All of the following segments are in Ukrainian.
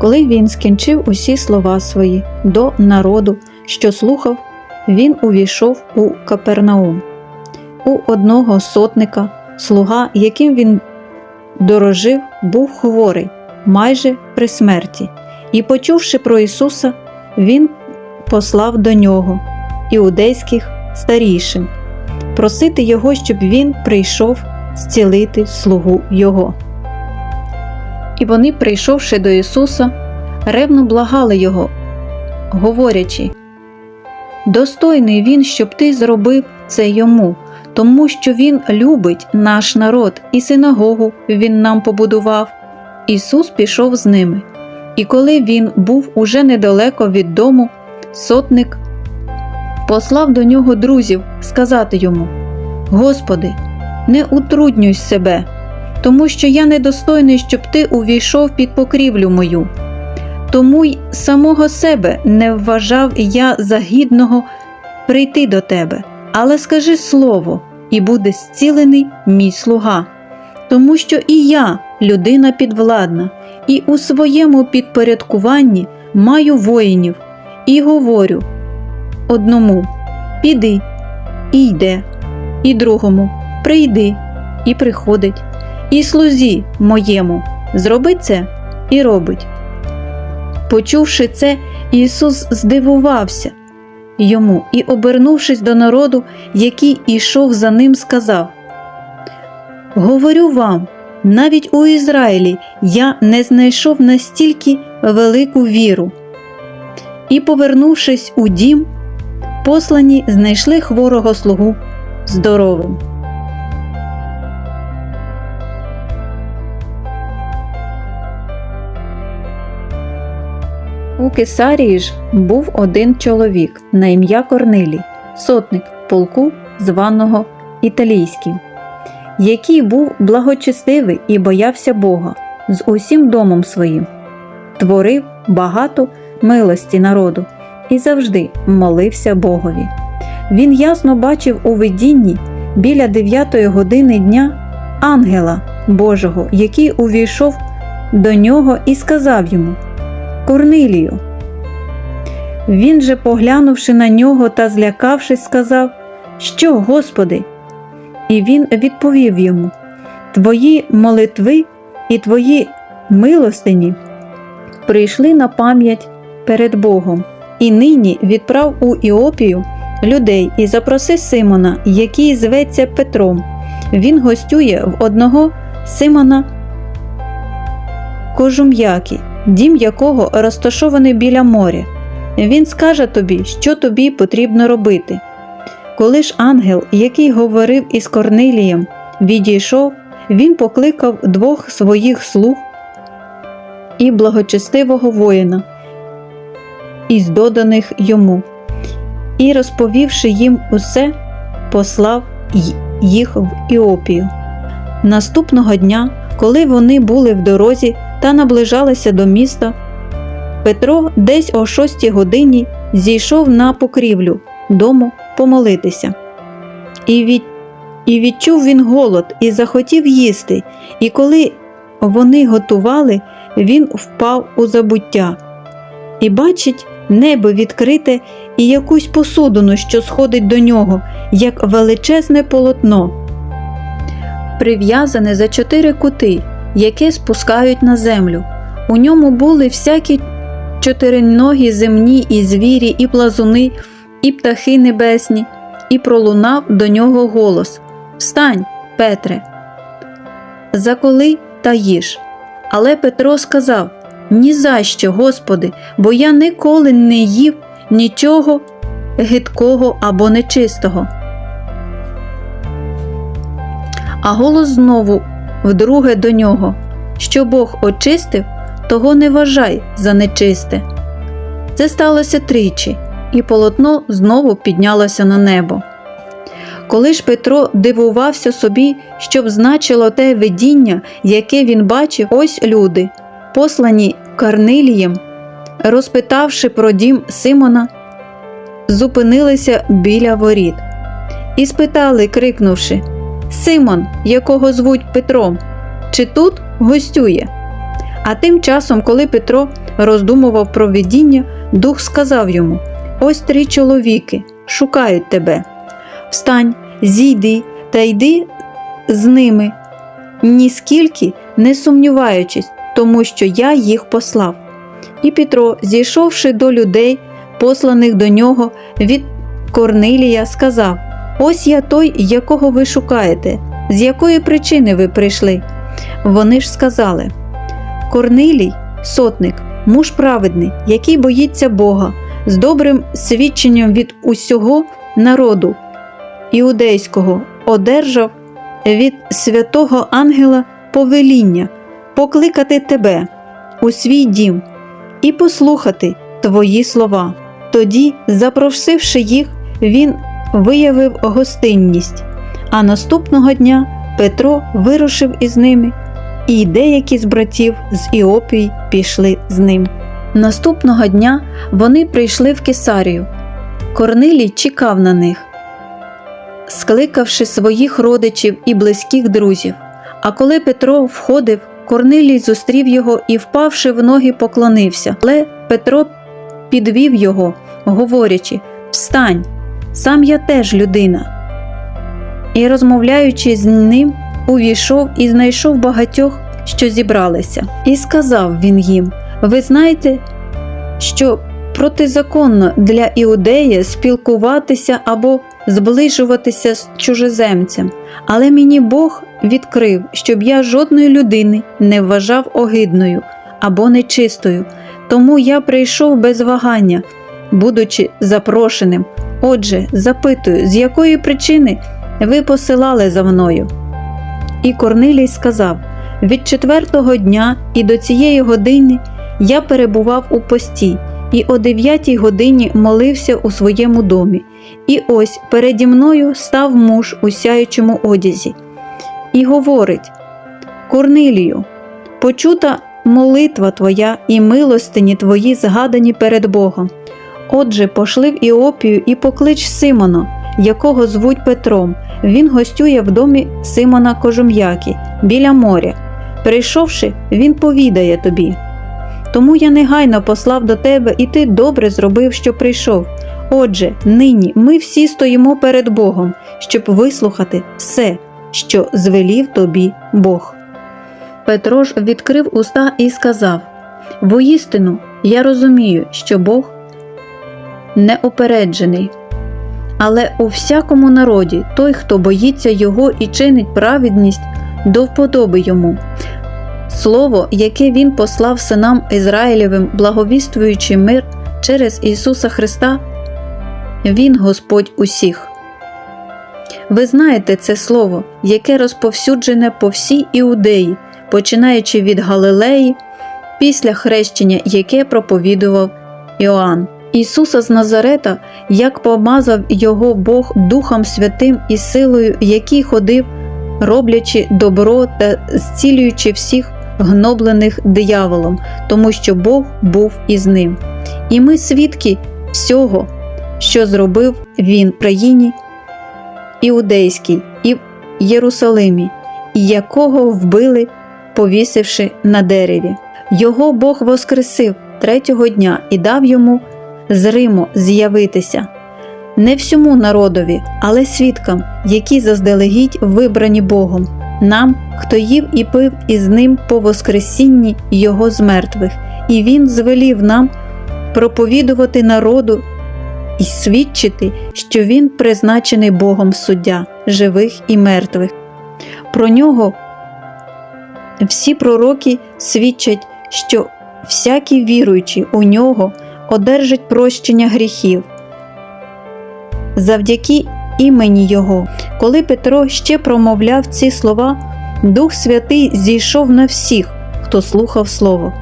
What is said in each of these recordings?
Коли він скінчив усі слова свої до народу, що слухав, він увійшов у Капернаум. У одного сотника, слуга, яким він дорожив, був хворий, майже при смерті, і, почувши про Ісуса, він послав до нього іудейських старішин, просити його, щоб він прийшов зцілити слугу Його. І вони, прийшовши до Ісуса, ревно благали Його, говорячи, Достойний він, щоб ти зробив це йому, тому що він любить наш народ, і синагогу він нам побудував. Ісус пішов з ними. І коли він був уже недалеко від дому, сотник послав до нього друзів сказати йому: Господи, не утруднюй себе, тому що я недостойний, щоб ти увійшов під покрівлю мою. Тому й самого себе не вважав я за гідного прийти до тебе, але скажи слово, і буде зцілений мій слуга, тому що і я людина підвладна, і у своєму підпорядкуванні маю воїнів, і говорю одному піди, і йде, і другому прийди, і приходить, і слузі моєму зроби це і робить. Почувши це, Ісус здивувався йому і, обернувшись до народу, який ішов за ним, сказав: Говорю вам, навіть у Ізраїлі я не знайшов настільки велику віру. І, повернувшись у дім, послані знайшли хворого слугу здоровим. У Кесарії ж був один чоловік на ім'я Корнилій, сотник полку, званого Італійським, який був благочестивий і боявся Бога з усім домом своїм, творив багато милості народу і завжди молився Богові. Він ясно бачив у видінні біля дев'ятої години дня ангела Божого, який увійшов до нього і сказав йому Корнилію. Він же, поглянувши на нього та злякавшись, сказав Що, Господи? І він відповів йому Твої молитви і твої милостині прийшли на пам'ять перед Богом. І нині відправ у Іопію людей і запроси Симона, який зветься Петром. Він гостює в одного Симона Кожум'які, дім якого розташований біля моря. Він скаже тобі, що тобі потрібно робити. Коли ж ангел, який говорив із Корнилієм, відійшов, він покликав двох своїх слуг і благочестивого воїна із доданих йому, і, розповівши їм усе, послав їх в Іопію. Наступного дня, коли вони були в дорозі та наближалися до міста, Петро десь о шостій годині зійшов на покрівлю дому помолитися. І, від... і відчув він голод і захотів їсти, і коли вони готували, він впав у забуття. І бачить небо відкрите і якусь посудину, що сходить до нього, як величезне полотно, прив'язане за чотири кути, яке спускають на землю. У ньому були всякі чотириногі земні і звірі, і плазуни, і птахи небесні, і пролунав до нього голос Встань, Петре, заколи та їж. Але Петро сказав ні за що, Господи, бо я ніколи не їв нічого гидкого або нечистого. А голос знову вдруге до нього що Бог очистив, того не вважай за нечисте. Це сталося тричі, і полотно знову піднялося на небо. Коли ж Петро дивувався собі, щоб значило те видіння, яке він бачив, ось люди, послані Карнилієм, розпитавши про дім Симона, зупинилися біля воріт і спитали, крикнувши Симон, якого звуть Петром, чи тут гостює? А тим часом, коли Петро роздумував про видіння, дух сказав йому: Ось три чоловіки шукають тебе. Встань, зійди та йди з ними, ніскільки не сумніваючись, тому що я їх послав. І Петро, зійшовши до людей, посланих до нього від Корнилія, сказав: Ось я той, якого ви шукаєте, з якої причини ви прийшли. Вони ж сказали: Корнилій, сотник, муж праведний, який боїться Бога, з добрим свідченням від усього народу іудейського, одержав від святого ангела повеління покликати тебе у свій дім і послухати твої слова. Тоді, запросивши їх, він виявив гостинність, а наступного дня Петро вирушив із ними, і деякі з братів з Іопії пішли з ним. Наступного дня вони прийшли в Кесарію. Корнилій чекав на них, скликавши своїх родичів і близьких друзів. А коли Петро входив, Корнилій зустрів його і, впавши в ноги, поклонився. Але Петро підвів його, говорячи: Встань, сам я теж людина. І, розмовляючи з ним, увійшов і знайшов багатьох, що зібралися. І сказав він їм: Ви знаєте, що протизаконно для іудея спілкуватися або зближуватися з чужеземцем, але мені Бог відкрив, щоб я жодної людини не вважав огидною або нечистою, тому я прийшов без вагання, будучи запрошеним. Отже, запитую, з якої причини ви посилали за мною? І Корнилій сказав: від четвертого дня і до цієї години я перебував у пості, і о дев'ятій годині молився у своєму домі. І ось переді мною став муж у сяючому одязі, і говорить: Корнилію, почута молитва твоя і милостині твої згадані перед Богом. Отже, пошли в Іопію і поклич Симона, якого звуть Петром. Він гостює в домі Симона Кожум'яки біля моря. Прийшовши, він повідає тобі. Тому я негайно послав до тебе, і ти добре зробив, що прийшов. Отже, нині ми всі стоїмо перед Богом, щоб вислухати все, що звелів тобі Бог. Петро ж відкрив уста і сказав: Воістину, я розумію, що Бог неопереджений, але у всякому народі той, хто боїться Його і чинить праведність, до вподоби йому. Слово, яке Він послав синам Ізраїлевим, благовіствуючи мир через Ісуса Христа, Він Господь усіх. Ви знаєте це слово, яке розповсюджене по всій іудеї, починаючи від Галилеї, після хрещення, яке проповідував Іоанн. Ісуса з Назарета, як помазав його Бог Духом Святим і силою, який ходив, роблячи добро та зцілюючи всіх гноблених дияволом, тому що Бог був із ним. І ми свідки всього, що зробив Він в країні Іудейській і в Єрусалимі, і якого вбили, повісивши на дереві. Його Бог воскресив третього дня і дав йому з Риму з'явитися. Не всьому народові, але свідкам, які заздалегідь вибрані Богом, нам, хто їв і пив із ним по Воскресінні Його з мертвих, і Він звелів нам проповідувати народу і свідчити, що Він призначений Богом суддя живих і мертвих. Про нього всі пророки свідчать, що всякий віруючий у нього одержить прощення гріхів. Завдяки імені Його, коли Петро ще промовляв ці слова, Дух Святий зійшов на всіх, хто слухав Слово,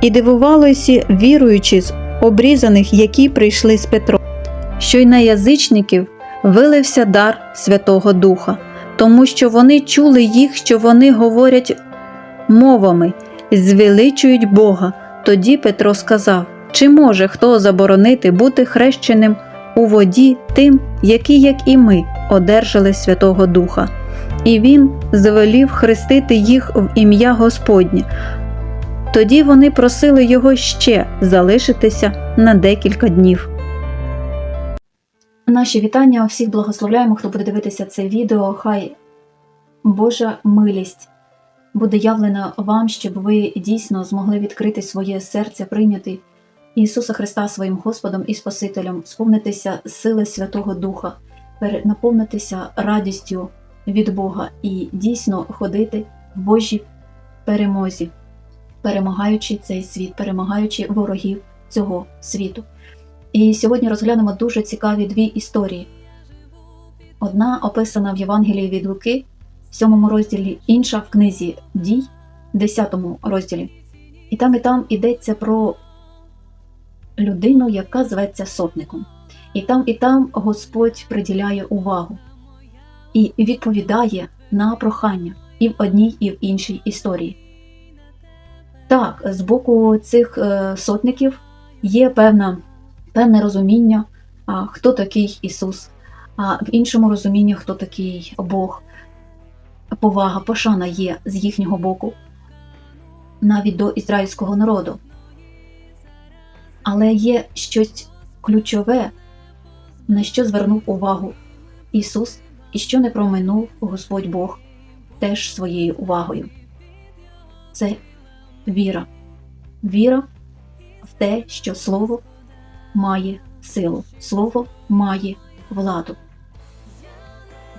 і дивувалися, віруючи з обрізаних, які прийшли з Петром, що й на язичників вилився дар Святого Духа, тому що вони чули їх, що вони говорять мовами, звеличують Бога. Тоді Петро сказав: Чи може хто заборонити бути хрещеним у воді тим, які, як і ми, одержали Святого Духа? І він звелів хрестити їх в ім'я Господнє. Тоді вони просили його ще залишитися на декілька днів. Наші вітання всіх благословляємо, хто буде дивитися це відео. Хай Божа милість буде явлена вам, щоб ви дійсно змогли відкрити своє серце, прийняти Ісуса Христа своїм Господом і Спасителем, сповнитися сили Святого Духа, наповнитися радістю від Бога і дійсно ходити в Божій перемозі, перемагаючи цей світ, перемагаючи ворогів цього світу. І сьогодні розглянемо дуже цікаві дві історії. Одна описана в Євангелії від Луки, в 7 розділі, інша в книзі Дій, 10 розділі. І там і там йдеться про людину, яка зветься сотником. І там і там Господь приділяє увагу і відповідає на прохання і в одній, і в іншій історії. Так, з боку цих е, сотників є певна, певне розуміння, хто такий Ісус, а в іншому розумінні, хто такий Бог. Повага, пошана є з їхнього боку, навіть до ізраїльського народу. Але є щось ключове, на що звернув увагу Ісус, і що не проминув Господь Бог теж своєю увагою. Це віра. Віра в те, що Слово має силу, Слово має владу.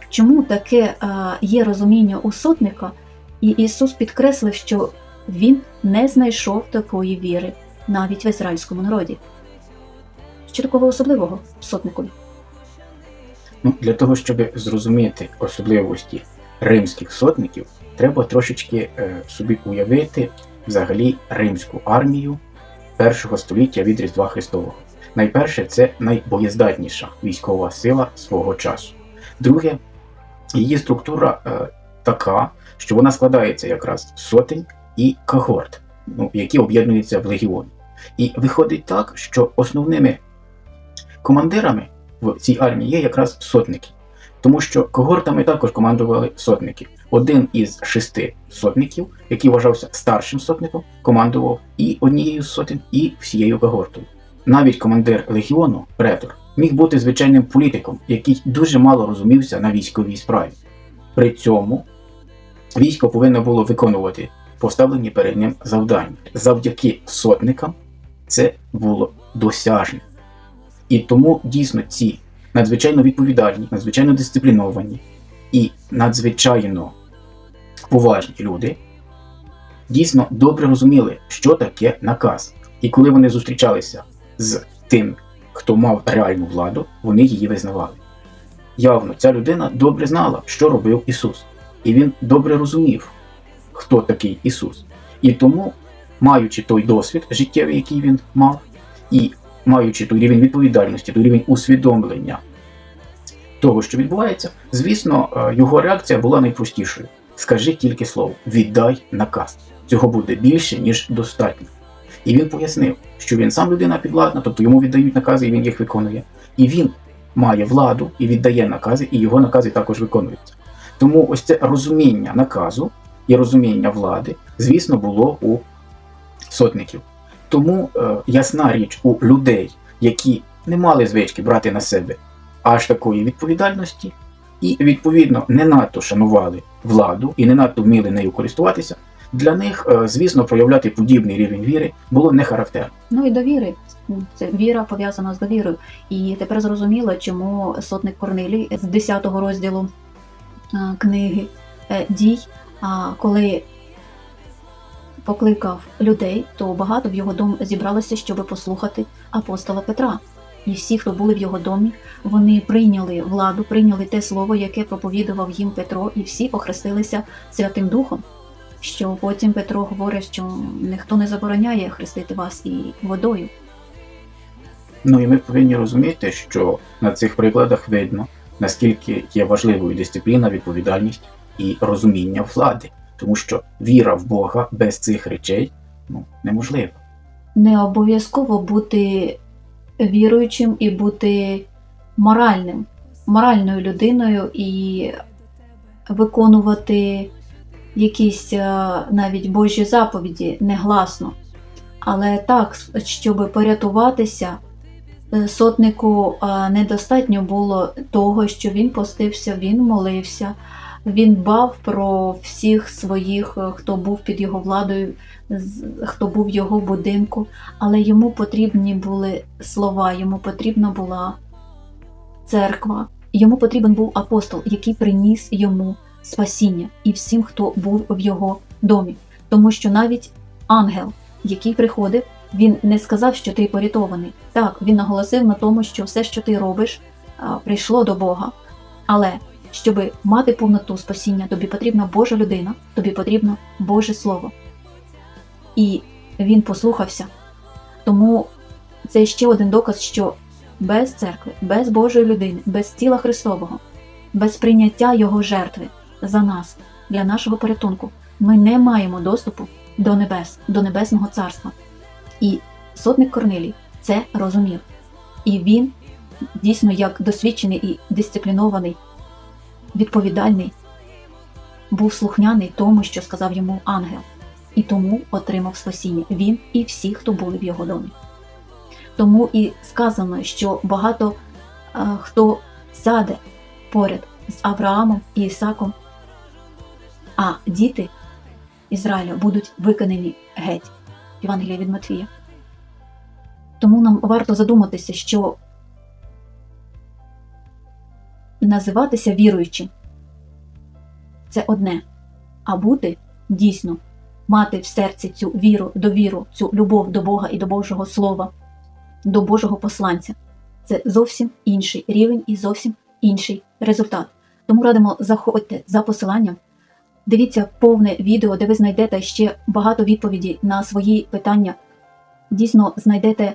Чому таке є розуміння у сотника, і Ісус підкреслив, що Він не знайшов такої віри навіть в ізраїльському народі. Що такого особливого сотникові? Ну, для того, щоб зрозуміти особливості римських сотників, треба трошечки е, собі уявити взагалі римську армію першого століття від Різдва Христового. Найперше, це найбоєздатніша військова сила свого часу. Друге, її структура е, така, що вона складається якраз з сотень і когорт, ну, які об'єднуються в легіони. І виходить так, що основними командирами в цій армії є якраз сотники. Тому що когортами також командували сотники. Один із шести сотників, який вважався старшим сотником, командував і однією з сотень, і всією когортою. Навіть командир легіону, претор, міг бути звичайним політиком, який дуже мало розумівся на військовій справі. При цьому військо повинно було виконувати поставлені перед ним завдання. Завдяки сотникам це було досяжне. І тому дійсно ці надзвичайно відповідальні, надзвичайно дисципліновані і надзвичайно поважні люди дійсно добре розуміли, що таке наказ. І коли вони зустрічалися з тим, хто мав реальну владу, вони її визнавали. Явно, ця людина добре знала, що робив Ісус, і він добре розумів, хто такий Ісус. І тому, маючи той досвід життєвий, який він мав, і маючи той рівень відповідальності, той рівень усвідомлення того, що відбувається, звісно, е, його реакція була найпростішою. Скажи тільки слово, віддай наказ. Цього буде більше, ніж достатньо. І він пояснив, що він сам людина підвладна, тобто йому віддають накази, і він їх виконує. І він має владу і віддає накази, і його накази також виконуються. Тому ось це розуміння наказу і розуміння влади, звісно, було у сотників. Тому е, ясна річ у людей, які не мали звички брати на себе аж такої відповідальності, і відповідно не надто шанували владу і не надто вміли нею користуватися. Для них, е, звісно, проявляти подібний рівень віри було не характерно. Ну і довіри. Це віра пов'язана з довірою. І тепер зрозуміло, чому сотник Корнилій з 10 розділу е, книги е, дій, коли покликав людей, то багато в його дом зібралося, щоб послухати апостола Петра. І всі, хто були в його домі, вони прийняли владу, прийняли те слово, яке проповідував їм Петро, і всі похрестилися Святим Духом. Що потім Петро говорить, що ніхто не забороняє хрестити вас і водою. Ну і ми повинні розуміти, що на цих прикладах видно, наскільки є важливою дисципліна, відповідальність і розуміння влади, тому що віра в Бога без цих речей ну, неможлива. Не обов'язково бути віруючим і бути моральним, моральною людиною і виконувати якісь е, навіть Божі заповіді негласно. Але так, щоб порятуватися, е, сотнику е, недостатньо було того, що він постився, він молився, він дбав про всіх своїх, е, хто був під його владою, хто був в його будинку, але йому потрібні були слова, йому потрібна була церква, йому потрібен був апостол, який приніс йому спасіння і всім, хто був в його домі. Тому що навіть ангел, який приходив, він не сказав, що ти порятований. Так, він наголосив на тому, що все, що ти робиш, прийшло до Бога. Але щоб мати повноту спасіння, тобі потрібна Божа людина, тобі потрібно Боже Слово. І він послухався. Тому це ще один доказ, що без церкви, без Божої людини, без тіла Христового, без прийняття Його жертви за нас, для нашого порятунку, ми не маємо доступу до небес, до небесного царства. І сотник Корнилій це розумів. І він дійсно як досвідчений і дисциплінований, відповідальний, був слухняний тому, що сказав йому ангел, і тому отримав спасіння він і всі, хто були в його домі. Тому і сказано, що багато е, хто сяде поряд з Авраамом і Ісаком, а діти Ізраїля будуть виконані геть. Євангелія від Матвія. Тому нам варто задуматися, що називатися віруючим це одне, а бути дійсно, мати в серці цю віру, довіру, цю любов до Бога і до Божого Слова, до Божого посланця. Це зовсім інший рівень і зовсім інший результат. Тому радимо заходьте за посиланням, дивіться повне відео, де ви знайдете ще багато відповідей на свої питання. Дійсно знайдете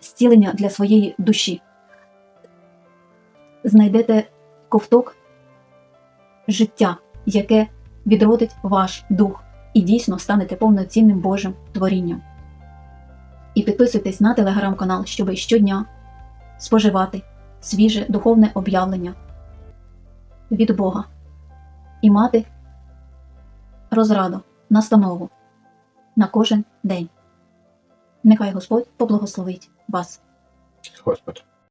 зцілення для своєї душі, знайдете ковток життя, яке відродить ваш дух, і дійсно станете повноцінним Божим творінням. І підписуйтесь на телеграм-канал, щоб щодня споживати свіже духовне об'явлення від Бога і мати розраду, настанову на кожен день. Нехай Господь поблагословить вас. Господь.